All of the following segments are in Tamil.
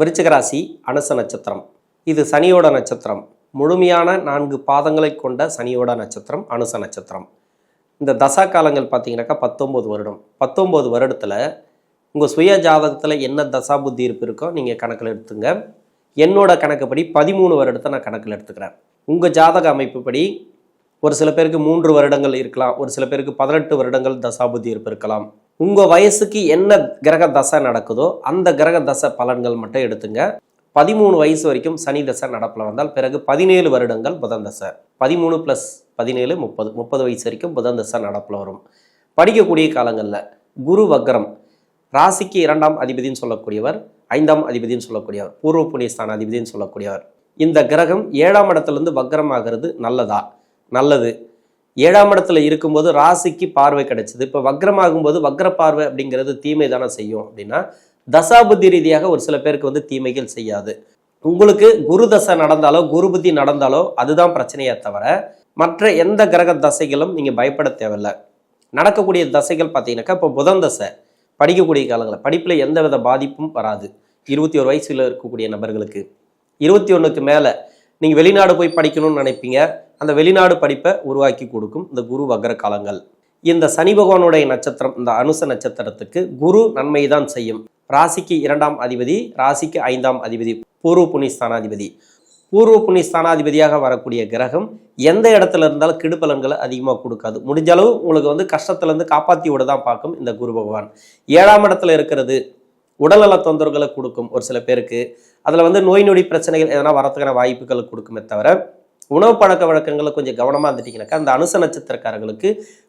விருச்சிகராசி அனுச நட்சத்திரம். இது சனியோட நட்சத்திரம். முழுமையான நான்கு பாதங்களை கொண்ட சனியோட நட்சத்திரம் அனுச நட்சத்திரம். இந்த தசா காலங்கள் பார்த்தீங்கன்னாக்கா பத்தொம்போது வருடம். பத்தொம்போது வருடத்தில் உங்கள் சுய ஜாதகத்தில் என்ன தசா புத்தி இருப்பு இருக்கோ நீங்கள் கணக்கில் எடுத்துங்க. என்னோட கணக்குப்படி பதிமூணு வருடத்தை நான் கணக்கில் எடுத்துக்கிறேன். உங்கள் ஜாதக அமைப்புப்படி ஒரு சில பேருக்கு மூன்று வருடங்கள் இருக்கலாம். ஒரு சில பேருக்கு பதினெட்டு வருடங்கள் தசாபுத்தி இருப்பு இருக்கலாம். உங்கள் வயசுக்கு என்ன கிரக தசை நடக்குதோ அந்த கிரக தசை பலன்கள் மட்டும் எடுத்துங்க. பதிமூணு வயசு வரைக்கும் சனி தசை நடப்பில் வந்தால் பிறகு பதினேழு வருடங்கள் புதன் தசை. பதிமூணு ப்ளஸ் பதினேழு முப்பது. முப்பது வயசு வரைக்கும் புதன் தசை நடப்பில் வரும். படிக்கக்கூடிய காலங்களில் குரு வக்ரம் ராசிக்கு இரண்டாம் அதிபதினு சொல்லக்கூடியவர் ஐந்தாம் அதிபதினு சொல்லக்கூடியவர் பூர்வ புண்ணியஸ்தான அதிபதினு சொல்லக்கூடியவர். இந்த கிரகம் ஏழாம் இடத்துலேருந்து வக்ரமாகிறது நல்லதா? நல்லது. ஏழாம் இடத்துல இருக்கும்போது ராசிக்கு பார்வை கிடைச்சது. இப்போ வக்ரமாகும்போது வக்ர பார்வை அப்படிங்கிறது தீமை தானே செய்யும் அப்படின்னா தசாபுத்தி ரீதியாக ஒரு சில பேருக்கு வந்து தீமைகள் செய்யாது. உங்களுக்கு குரு தசை நடந்தாலோ குரு புத்தி நடந்தாலோ அதுதான் பிரச்சனையே தவிர மற்ற எந்த கிரக தசைகளும் நீங்கள் பயப்பட தேவையில்லை. நடக்கக்கூடிய தசைகள் பார்த்தீங்கன்னாக்கா இப்போ புதன் தசை படிக்கக்கூடிய காலங்களில் படிப்பில் எந்த வித பாதிப்பும் வராது. இருபத்தி ஒரு வயசில் இருக்கக்கூடிய நபர்களுக்கு. இருபத்தி ஒன்றுக்கு மேலே நீங்கள் வெளிநாடு போய் படிக்கணும்னு நினைப்பீங்க. அந்த வெளிநாடு படிப்பை உருவாக்கி கொடுக்கும் இந்த குரு வக்ர காலங்கள். இந்த சனி பகவானுடைய நட்சத்திரம் இந்த அனுச நட்சத்திரத்துக்கு குரு நன்மை தான் செய்யும். ராசிக்கு இரண்டாம் அதிபதி ராசிக்கு ஐந்தாம் அதிபதி பூர்வ புனி ஸ்தானாதிபதி. பூர்வ புனி ஸ்தானாதிபதியாக வரக்கூடிய கிரகம் எந்த இடத்துல இருந்தாலும் கெடுபலன்களை அதிகமாக கொடுக்காது. முடிஞ்ச அளவு உங்களுக்கு வந்து கஷ்டத்துலேருந்து காப்பாற்றி விட தான் பார்க்கும் இந்த குரு பகவான். ஏழாம் இடத்துல இருக்கிறது உடல்நல தொந்தரவுகளை கொடுக்கும் ஒரு சில பேருக்கு. அதில் வந்து நோய் நொடி பிரச்சனைகள் எதனா வரத்துக்கான வாய்ப்புகளை கொடுக்குமே தவிர உணவு பழக்க வழக்கங்களை கொஞ்சம் கவனமாக இருந்துட்டீங்கன்னாக்கா அந்த அனுச நட்சத்திரக்காரங்களுக்கு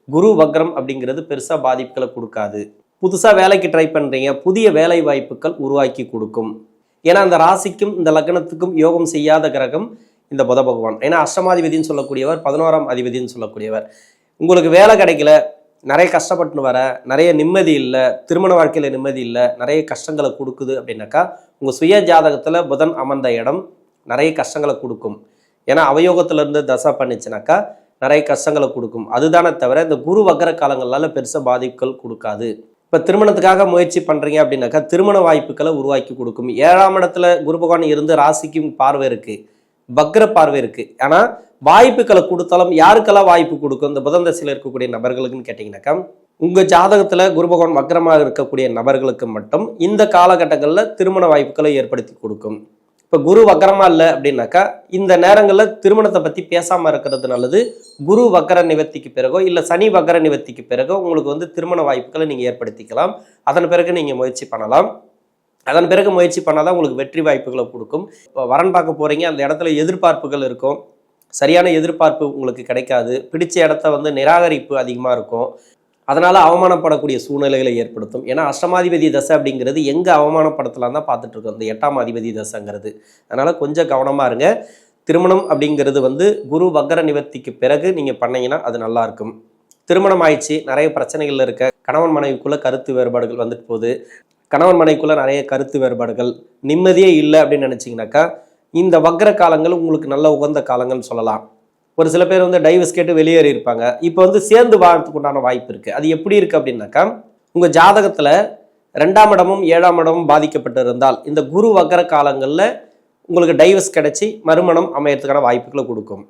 குரு வக்ரம் அப்படிங்கிறது பெருசாக பாதிப்புகளை கொடுக்காது. புதுசாக வேலைக்கு ட்ரை பண்ணுறீங்க புதிய வேலை வாய்ப்புகள் உருவாக்கி கொடுக்கும். ஏன்னா அந்த ராசிக்கும் இந்த லக்னத்துக்கும் யோகம் செய்யாத கிரகம் இந்த புத பகவான். ஏன்னா அஷ்டமாதிபதினு சொல்லக்கூடியவர் பதினோராம் அதிபதினு சொல்லக்கூடியவர். உங்களுக்கு வேலை கிடைக்கல நிறைய கஷ்டப்பட்டு வர நிறைய நிம்மதி இல்லை திருமண வாழ்க்கையில் நிம்மதி இல்லை நிறைய கஷ்டங்களை கொடுக்குது அப்படின்னாக்கா உங்கள் சுய ஜாதகத்தில் புதன் அமர்ந்த இடம் நிறைய கஷ்டங்களை கொடுக்கும். ஏன்னா அவயோகத்திலேருந்து தசை பண்ணிச்சுனாக்கா நிறைய கஷ்டங்களை கொடுக்கும். அதுதானே தவிர இந்த குரு வக்கர காலங்களால் பெருசாக பாதிப்புகள் கொடுக்காது. இப்போ திருமணத்துக்காக முயற்சி பண்ணுறீங்க அப்படின்னாக்கா திருமண வாய்ப்புகளை உருவாக்கி கொடுக்கும். ஏழாம் இடத்துல குரு பகவான் இருந்து ராசிக்கும் பார்வை இருக்குது வக்ர பார்வை இருக்குது ஆனால் வாய்ப்புகளை கொடுத்தாலும் யாருக்கெல்லாம் வாய்ப்பு கொடுக்கும்? இந்த புதன் தசையில் இருக்கக்கூடிய நபர்களுக்குன்னு கேட்டிங்கனாக்கா உங்கள் ஜாதகத்தில் குரு பகவான் வக்ரமாக இருக்கக்கூடிய நபர்களுக்கு மட்டும் இந்த காலகட்டங்களில் திருமண வாய்ப்புகளை ஏற்படுத்தி கொடுக்கும். இப்போ குரு வக்கரமாக இல்லை அப்படின்னாக்கா இந்த நேரங்களில் திருமணத்தை பற்றி பேசாமல் இருக்கிறது நல்லது. குரு வக்கர நிவர்த்திக்கு பிறகோ இல்லை சனி வக்கர நிவர்த்திக்கு பிறகோ உங்களுக்கு வந்து திருமண வாய்ப்புகளை நீங்கள் ஏற்படுத்திக்கலாம். அதன் பிறகு நீங்கள் முயற்சி பண்ணலாம். அதன் பிறகு முயற்சி பண்ணால் தான் உங்களுக்கு வெற்றி வாய்ப்புகளை கொடுக்கும். இப்போ வரன் பார்க்க போகிறீங்க அந்த இடத்துல எதிர்பார்ப்புகள் இருக்கும். சரியான எதிர்பார்ப்பு உங்களுக்கு கிடைக்காது. பிடிச்ச இடத்த வந்து நிராகரிப்பு அதிகமாக இருக்கும். அதனால் அவமானப்படக்கூடிய சூழ்நிலைகளை ஏற்படுத்தும். ஏன்னா அஷ்டமாதிபதி தசை அப்படிங்கிறது எங்கே அவமானப்படுத்தலாம் தான் பார்த்துட்ருக்கோம் இந்த எட்டாம் அதிபதி தசைங்கிறது. அதனால் கொஞ்சம் கவனமாக இருங்க. திருமணம் அப்படிங்கிறது வந்து குரு வக்கர நிவர்த்திக்கு பிறகு நீங்கள் பண்ணீங்கன்னா அது நல்லாயிருக்கும் திருமணம் ஆயிடுச்சு நிறைய பிரச்சனைகள் இருக்க. கணவன் மனைவிக்குள்ளே கருத்து வேறுபாடுகள் வந்துட்டு போகுது. கணவன் மனைவிக்குள்ளே நிறைய கருத்து வேறுபாடுகள். நிம்மதியே இல்லை அப்படின்னு நினச்சிங்கனாக்கா இந்த வக்ர காலங்கள் உங்களுக்கு நல்ல உகந்த காலங்கள்னு சொல்லலாம். ஒரு சில பேர் வந்து டைவர்ஸ் கேட்டு வெளியேறி இருப்பாங்க. இப்போ வந்து சேர்ந்து வாழ்றதுக்கு உண்டான வாய்ப்பு இருக்குது அது எப்படி இருக்குது அப்படின்னாக்கா உங்கள் ஜாதகத்தில் ரெண்டாம் இடமும் ஏழாம் இடமும் பாதிக்கப்பட்டு இருந்தால் இந்த குரு வக்கர காலங்களில் உங்களுக்கு டைவர்ஸ் கிடைச்சி மறுமணம் அமையறதுக்கான வாய்ப்புகளை கொடுக்கும்.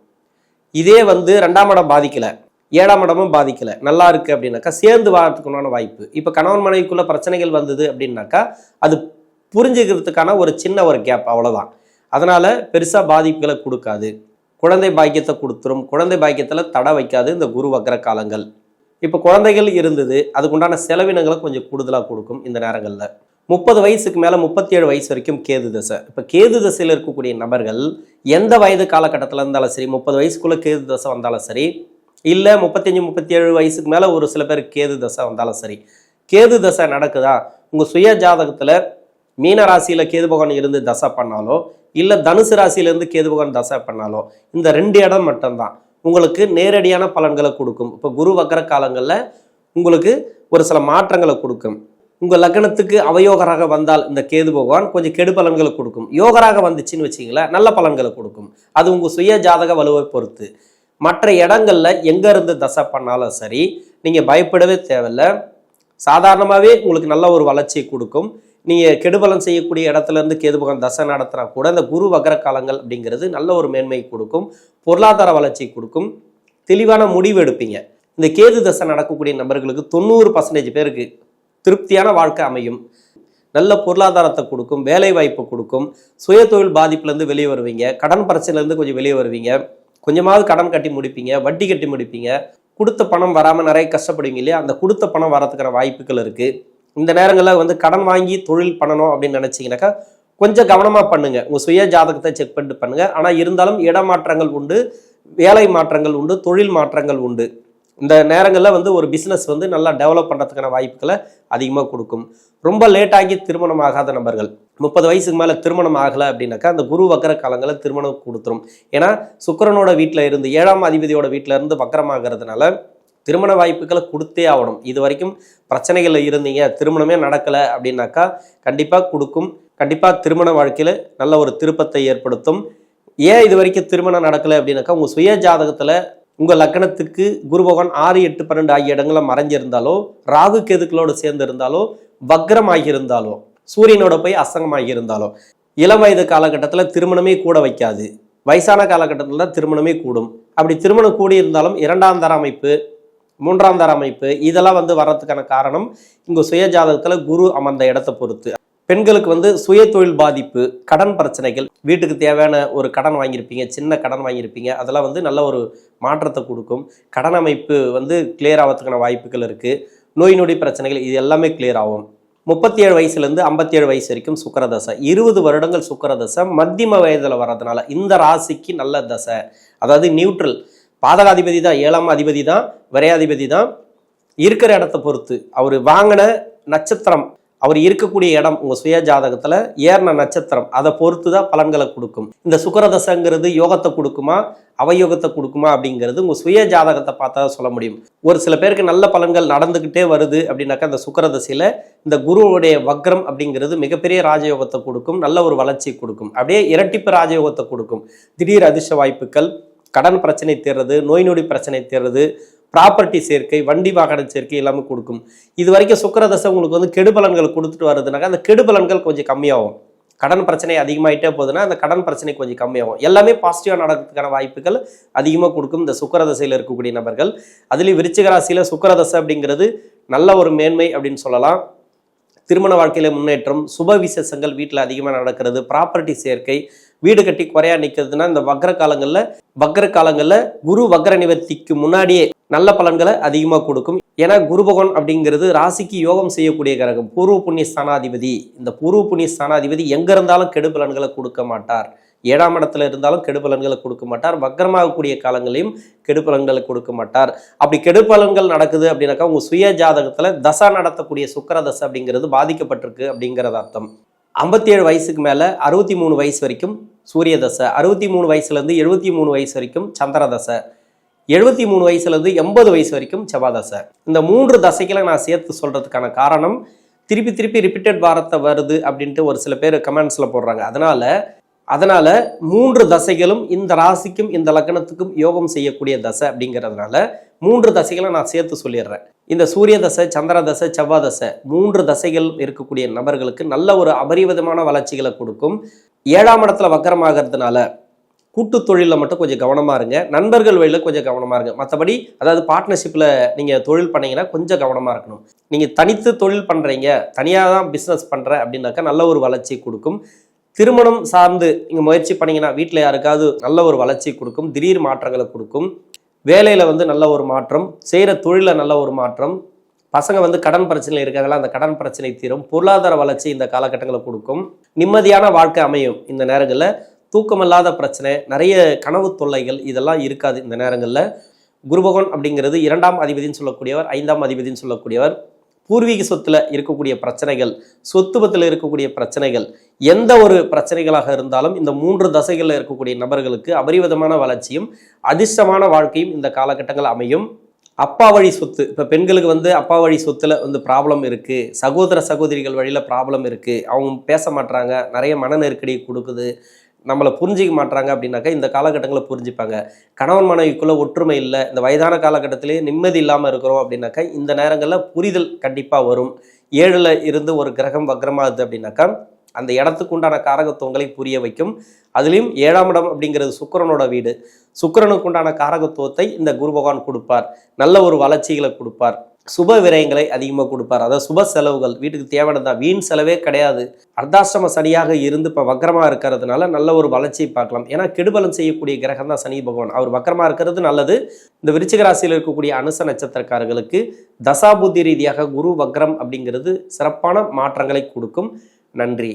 இதே வந்து ரெண்டாம் இடம் பாதிக்கலை ஏழாம் இடமும் பாதிக்கலை நல்லா இருக்குது அப்படின்னாக்கா சேர்ந்து வாழறதுக்கு உண்டான வாய்ப்பு. இப்போ கணவன் மனைவிக்குள்ள பிரச்சனைகள் வந்தது அப்படின்னாக்கா அது புரிஞ்சுக்கிறதுக்கான ஒரு சின்ன ஒரு கேப் அவ்வளோதான் அதனால் பெருசாக பாதிப்புகளை கொடுக்காது. குழந்தை பாக்கியத்தை கொடுத்துரும். குழந்தை பாக்கியத்தில் தடை வைக்காது இந்த குரு வக்ர காலங்கள். இப்போ குழந்தைகள் இருந்தது அதுக்குண்டான செலவினங்களை கொஞ்சம் கூடுதலாக கொடுக்கும் இந்த நேரங்களில். முப்பது வயசுக்கு மேலே முப்பத்தி ஏழு வயசு வரைக்கும் கேது தசை. இப்போ கேது தசையில் இருக்கக்கூடிய நபர்கள் எந்த வயது காலகட்டத்தில் இருந்தாலும் சரி முப்பது வயசுக்குள்ளே கேது தசை வந்தாலும் சரி இல்லை முப்பத்தஞ்சு முப்பத்தி ஏழு வயசுக்கு மேலே ஒரு சில பேர் கேது தசை வந்தாலும் சரி கேது தசை நடக்குதா? உங்கள் சுய ஜாதகத்தில் மீன ராசியில் கேது பகவான் இருந்து தசை பண்ணாலோ இல்லை தனுசு ராசியிலேருந்து கேது பகவான் தசை பண்ணாலோ இந்த ரெண்டு இடம் மட்டும்தான். உங்களுக்கு நேரடியான பலன்களை கொடுக்கும். இப்போ குரு வக்கர காலங்களில் உங்களுக்கு ஒரு சில மாற்றங்களை கொடுக்கும். உங்கள் லக்னத்துக்கு அவயோகராக வந்தால் இந்த கேது பகவான் கொஞ்சம் கெடு பலன்களை கொடுக்கும். யோகராக வந்துச்சுன்னு வச்சிங்களேன் நல்ல பலன்களை கொடுக்கும். அது உங்கள் சுய ஜாதக வலுவை பொறுத்து. மற்ற இடங்களில் எங்கே இருந்து தசை பண்ணாலும் சரி நீங்கள் பயப்படவே தேவையில்ல. சாதாரணமாகவே உங்களுக்கு நல்ல ஒரு வளர்ச்சியை கொடுக்கும். நீங்கள் கெடுபலம் செய்யக்கூடிய இடத்துல இருந்து கேது பகவான் தசை நடத்தினா கூட அந்த குரு வக்ர காலங்கள் அப்படிங்கிறது நல்ல ஒரு மேன்மை கொடுக்கும் பொருளாதார வளர்ச்சி கொடுக்கும். தெளிவான முடிவு எடுப்பீங்க. இந்த கேது தசை நடக்கக்கூடிய நபர்களுக்கு தொண்ணூறு பர்சன்டேஜ் பேருக்கு திருப்தியான வாழ்க்கை அமையும். நல்ல பொருளாதாரத்தை கொடுக்கும் வேலை வாய்ப்பு கொடுக்கும். சுய தொழில் பாதிப்புலேருந்து வெளியே வருவீங்க. கடன் பிரச்சனையிலேருந்து கொஞ்சம் வெளியே வருவீங்க. கொஞ்சமாவது கடன் கட்டி முடிப்பீங்க வட்டி கட்டி முடிப்பீங்க. கொடுத்த பணம் வராமல் நிறைய கஷ்டப்படுவீங்க இல்லையா? அந்த கொடுத்த பணம் வரதுக்கான வாய்ப்புகள் இருக்குது இந்த நேரங்களில் வந்து கடன் வாங்கி தொழில் பண்ணணும் அப்படின்னு நினச்சிங்கனாக்கா கொஞ்சம் கவனமாக பண்ணுங்கள் உங்கள் சுய ஜாதகத்தை செக் பண்ணிட்டு பண்ணுங்கள் ஆனால் இருந்தாலும் இடமாற்றங்கள் உண்டு வேலை மாற்றங்கள் உண்டு தொழில் மாற்றங்கள் உண்டு. இந்த நேரங்களில் வந்து ஒரு பிஸ்னஸ் வந்து நல்லா டெவலப் பண்ணுறதுக்கான வாய்ப்புகளை அதிகமாக கொடுக்கும். ரொம்ப லேட்டாகி திருமணம் ஆகாத நபர்கள். முப்பது வயசுக்கு மேலே திருமணம் ஆகலை அப்படின்னாக்கா அந்த குரு வக்கர காலங்களில் திருமணம் கொடுத்துரும். ஏன்னா சுக்கிரனோட வீட்டில் இருந்து ஏழாம் அதிபதியோட வீட்டில் இருந்து வக்கரமாகிறதுனால திருமண வாய்ப்புகளை கொடுத்தே ஆகணும். இது வரைக்கும் பிரச்சனைகளில் இருந்தீங்க திருமணமே நடக்கலை அப்படின்னாக்கா கண்டிப்பாக கொடுக்கும். கண்டிப்பாக திருமண வாழ்க்கையில் நல்ல ஒரு திருப்பத்தை ஏற்படுத்தும். ஏன் இது வரைக்கும் திருமணம் நடக்கலை அப்படின்னாக்கா உங்கள் சுய ஜாதகத்தில் உங்கள் லக்கணத்துக்கு குரு பகவான் ஆறு எட்டு பன்னெண்டு ஆகிய இடங்களில் மறைஞ்சிருந்தாலோ ராகு கேதுக்களோடு சேர்ந்து இருந்தாலோ வக்ரமாகி இருந்தாலோ சூரியனோட போய் அசங்கமாகி இருந்தாலோ இளம் வயது காலகட்டத்தில் திருமணமே கூட வைக்காது. வயசான காலகட்டத்தில் தான் திருமணமே கூடும். அப்படி திருமணம் கூடி இருந்தாலும் இரண்டாம் தர அமைப்பு மூன்றாம் தர அமைப்பு. இதெல்லாம் வந்து வர்றதுக்கான காரணம் இங்கே சுய ஜாதகத்தில் குரு அமர்ந்த இடத்தை பொறுத்து. பெண்களுக்கு வந்து சுய தொழில் பாதிப்பு கடன் பிரச்சனைகள். வீட்டுக்கு தேவையான ஒரு கடன் வாங்கியிருப்பீங்க சின்ன கடன் வாங்கியிருப்பீங்க அதெல்லாம் வந்து நல்ல ஒரு மாற்றத்தை கொடுக்கும். கடன் அமைப்பு வந்து கிளியர் ஆகிறதுக்கான வாய்ப்புகள் இருக்குது நோய் நொடி பிரச்சனைகள் இது எல்லாமே கிளியர் ஆகும். முப்பத்தி ஏழு வயசுலேருந்து ஐம்பத்தி ஏழு வயசு வரைக்கும் சுக்கரதசை இருபது வருடங்கள் சுக்கரதசை மத்தியம வயதில் வர்றதுனால இந்த ராசிக்கு நல்ல தசை. அதாவது நியூட்ரல் பாதகாதிபதி தான் ஏழாம் அதிபதி தான் விரையாதிபதி தான். இருக்கிற இடத்த பொறுத்து அவர் வாங்கின நட்சத்திரம் அவர் இருக்கக்கூடிய இடம் உங்கள் சுய ஜாதகத்தில் ஏறின நட்சத்திரம் அதை பொறுத்து தான் பலன்களை கொடுக்கும். இந்த சுக்கரதசைங்கிறது யோகத்தை கொடுக்குமா அவயோகத்தை கொடுக்குமா அப்படிங்கிறது உங்கள் சுய ஜாதகத்தை பார்த்தா தான் சொல்ல முடியும். ஒரு சில பேருக்கு நல்ல பலன்கள் நடந்துக்கிட்டே வருது அப்படின்னாக்கா இந்த சுக்கரதசையில் இந்த குருவுடைய வக்ரம் அப்படிங்கிறது மிகப்பெரிய ராஜயோகத்தை கொடுக்கும் நல்ல ஒரு வளர்ச்சி கொடுக்கும். அப்படியே இரட்டிப்பு ராஜயோகத்தை கொடுக்கும். திடீர் அதிர்ஷ்ட வாய்ப்புகள் கடன் பிரச்சனை தீர்றது நோய் நொடி பிரச்சனை தீர்றது ப்ராப்பர்ட்டி சேர்க்கை வண்டி வாகன சேர்க்கை எல்லாமே கொடுக்கும். இது வரைக்கும் சுக்கரதசை உங்களுக்கு வந்து கெடுபலன்கள் கொடுத்துட்டு வருதுனாக்கா அந்த கெடுபலன்கள் கொஞ்சம் கம்மியாகும். கடன் பிரச்சனை அதிகமாகிட்டே போகுதுன்னா அந்த கடன் பிரச்சனை கொஞ்சம் கம்மியாகும். எல்லாமே பாசிட்டிவாக நடக்கிறதுக்கான வாய்ப்புகள் அதிகமாக கொடுக்கும் இந்த சுக்கரதசையில் இருக்கக்கூடிய நபர்கள். அதுலேயும் விருச்சிக ராசியில் சுக்கரதசை அப்படிங்கிறது நல்ல ஒரு மேன்மை அப்படின்னு சொல்லலாம். திருமண வாழ்க்கையில் முன்னேற்றம் சுப விசேஷங்கள் வீட்டில் அதிகமாக நடக்கிறது ப்ராப்பர்ட்டி சேர்க்கை வீடு கட்டி குறையா நிற்கிறதுனா இந்த வக்ர காலங்களில் வக்ர காலங்களில் குரு வக்ர நிவர்த்திக்கு முன்னாடியே நல்ல பலன்களை அதிகமாக கொடுக்கும். ஏன்னா குரு பகவான் அப்படிங்கிறது ராசிக்கு யோகம் செய்யக்கூடிய கிரகம். பூர்வ புண்ணிய ஸ்தானாதிபதி. இந்த பூர்வ புண்ணிய ஸ்தானாதிபதி எங்கே இருந்தாலும் கெடு பலன்களை கொடுக்க மாட்டார். ஏழாம் இடத்துல இருந்தாலும் கெடுபலன்களை கொடுக்க மாட்டார். வக்கரமாகக்கூடிய காலங்களையும் கெடுபலன்களை கொடுக்க மாட்டார். அப்படி கெடுபலன்கள் நடக்குது அப்படின்னாக்கா உங்கள் சுய ஜாதகத்தில் தசா நடத்தக்கூடிய சுக்கர தசை அப்படிங்கிறது பாதிக்கப்பட்டிருக்கு அப்படிங்கிறது அர்த்தம். ஐம்பத்தி ஏழு வயசுக்கு மேலே அறுபத்தி மூணு வயசு வரைக்கும் சூரிய தசை அறுபத்தி மூணு வயசுலேருந்து எழுபத்தி மூணு வயசு வரைக்கும் சந்திர தசை எழுபத்தி மூணு வயசுலேருந்து எண்பது வயசு வரைக்கும் செவ்வாய் தசை இந்த மூன்று தசைகளை நான் சேர்த்து சொல்கிறதுக்கான காரணம் திருப்பி திருப்பி ரிப்பீட்டட் வாரத்தை வருது அப்படின்ட்டு ஒரு சில பேர் கமெண்ட்ஸில் போடுறாங்க. அதனால் அதனால் மூன்று தசைகளும் இந்த ராசிக்கும் இந்த லக்னத்துக்கும் யோகம் செய்யக்கூடிய தசை அப்படிங்கிறதுனால மூன்று தசைகளை நான் சேர்த்து சொல்லிடுறேன். இந்த சூரிய தசை சந்திர தசை செவ்வாய் தசை மூன்று தசைகள் இருக்கக்கூடிய நபர்களுக்கு நல்ல ஒரு அபரிவிதமான வளர்ச்சிகளை கொடுக்கும். ஏழாம் இடத்துல வக்கரமாகிறதுனால கூட்டு தொழிலில் மட்டும் கொஞ்சம் கவனமாக இருங்க. நண்பர்கள் வழியில் கொஞ்சம் கவனமாக இருங்க. மற்றபடி அதாவது பார்ட்னர்ஷிப்பில் நீங்கள் தொழில் பண்ணீங்கன்னா கொஞ்சம் கவனமாக இருக்கணும். நீங்கள் தனித்து தொழில் பண்ணுறீங்க தனியாக தான் பிஸ்னஸ் பண்ணுறேன் அப்படின்னாக்கா நல்ல ஒரு வளர்ச்சி கொடுக்கும். திருமணம் சார்ந்து நீங்கள் முயற்சி பண்ணீங்கன்னா வீட்டில் யாருக்காவது நல்ல ஒரு வளர்ச்சி கொடுக்கும் திடீர் மாற்றங்களை கொடுக்கும். வேலையில் வந்து நல்ல ஒரு மாற்றம் செய்கிற தொழிலில் நல்ல ஒரு மாற்றம். பசங்க வந்து கடன் பிரச்சனை இருக்காங்களா அந்த கடன் பிரச்சனை தீரும். பொருளாதார வளர்ச்சி இந்த காலகட்டங்களை கொடுக்கும். நிம்மதியான வாழ்க்கை அமையும் இந்த நேரங்களில். தூக்கமில்லாத பிரச்சனை நிறைய கனவு தொல்லைகள் இதெல்லாம் இருக்காது இந்த நேரங்களில். குருபகவான் அப்படிங்கிறது இரண்டாம் அதிபதின்னு சொல்லக்கூடியவர் ஐந்தாம் அதிபதின்னு சொல்லக்கூடியவர். பூர்வீக சொத்தில் இருக்கக்கூடிய பிரச்சனைகள் சொத்துவத்தில் இருக்கக்கூடிய பிரச்சனைகள் எந்த ஒரு பிரச்சனைகளாக இருந்தாலும் இந்த மூன்று தசைகளில் இருக்கக்கூடிய நபர்களுக்கு அபரிவிதமான வளர்ச்சியும் அதிர்ஷ்டமான வாழ்க்கையும் இந்த காலகட்டங்கள் அமையும். அப்பா வழி சொத்து இப்போ பெண்களுக்கு வந்து அப்பா வழி சொத்தில் வந்து ப்ராப்ளம் இருக்குது சகோதர சகோதரிகள் வழியில் ப்ராப்ளம் இருக்குது அவங்க பேச மாட்டாங்க நிறைய மன நெருக்கடி கொடுக்குது. நம்மளை புரிஞ்சிக்க மாட்டாங்க அப்படின்னாக்கா இந்த காலகட்டங்களை புரிஞ்சுப்பாங்க. கணவன் மனைவிக்குள்ளே ஒற்றுமை இல்லை. இந்த வயதான காலகட்டத்திலே நிம்மதி இல்லாமல் இருக்கிறோம் அப்படின்னாக்கா இந்த நேரங்களில் புரிதல் கண்டிப்பாக வரும். ஏழில் இருந்து ஒரு கிரகம் வக்ரமாகுது அப்படின்னாக்கா அந்த இடத்துக்கு உண்டான காரகத்துவங்களை புரிய வைக்கும். அதுலேயும் ஏழாம் இடம் அப்படிங்கிறது சுக்கரனோட வீடு. சுக்கிரனுக்கு உண்டான காரகத்துவத்தை இந்த குரு பகவான் கொடுப்பார். நல்ல ஒரு வளர்ச்சிகளை கொடுப்பார். சுப விரயங்களை அதிகமாக கொடுப்பார். அதாவது சுப செலவுகள் வீட்டுக்கு தேவையானதா வீண் செலவே கிடையாது. அர்த்தாசிரம சனியாக இருந்து இப்போ வக்கரமாக இருக்கிறதுனால நல்ல ஒரு வளர்ச்சியை பார்க்கலாம். ஏன்னா கெடுபலம் செய்யக்கூடிய கிரகம் தான் சனி பகவான். அவர் வக்கரமாக இருக்கிறது நல்லது. இந்த விருச்சிக ராசியில் இருக்கக்கூடிய அனுச நட்சத்திரக்காரர்களுக்கு தசாபுத்தி ரீதியாக குரு வக்ரம் அப்படிங்கிறது சிறப்பான மாற்றங்களை கொடுக்கும். நன்றி.